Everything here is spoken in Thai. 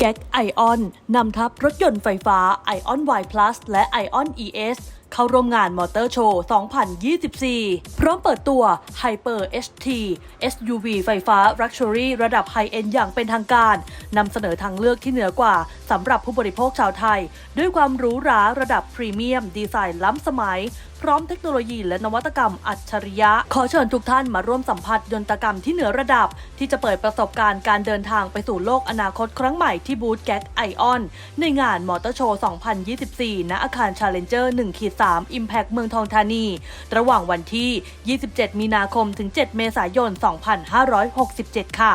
แก๊กไอออนนำทัพรถยนต์ไฟฟ้า Ion Y Plus และไอออน ES เข้าร่วมงานมอเตอร์โชว์ 2024 พร้อมเปิดตัว Hyper HT SUV ไฟฟ้า Luxury ระดับไฮเอ็นอย่างเป็นทางการนำเสนอทางเลือกที่เหนือกว่าสำหรับผู้บริโภคชาวไทย ด้วยความหรูหราระดับพรีเมียม ดีไซน์ล้ำสมัย พร้อมเทคโนโลยีและนวัตกรรมอัจฉริยะ ขอเชิญทุกท่านมาร่วมสัมผัสยนตกรรมที่เหนือระดับ ที่จะเปิดประสบการณ์การเดินทางไปสู่โลกอนาคตครั้งใหม่ที่บูธแก๊กไอออนในงานมอเตอร์โชว์ 2024 ณ อาคาร Challenger 1ขีด3 Impact เมืองทองธานี ระหว่างวันที่ 27 มีนาคมถึง 7 เมษายน 2567 ค่ะ